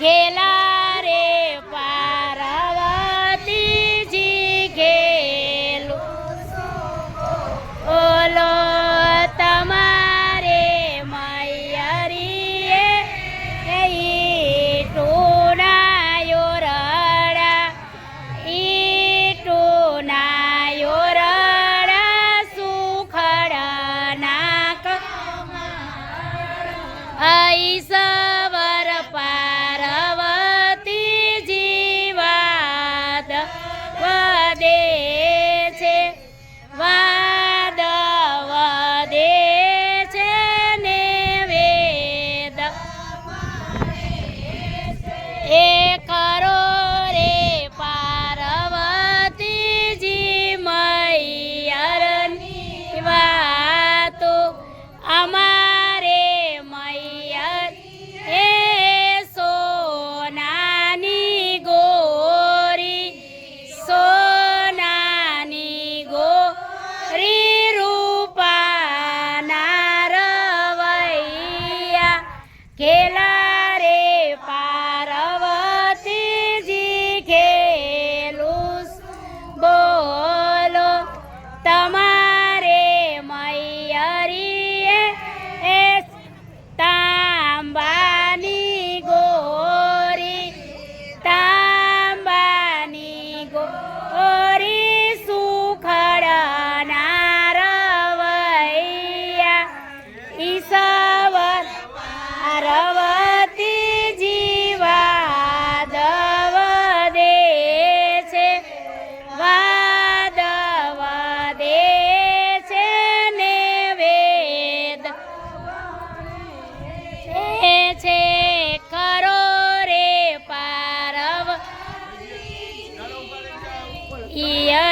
ખેલા રે પાર્વતીજી ખેલો ઓલો તમારે મૈયરીએ એ ટોનાયો રડા. ઈ ટોનાયો રડા સુખડા નાક દે છે વાદ વદે છે ને વેદ. એ Yeah.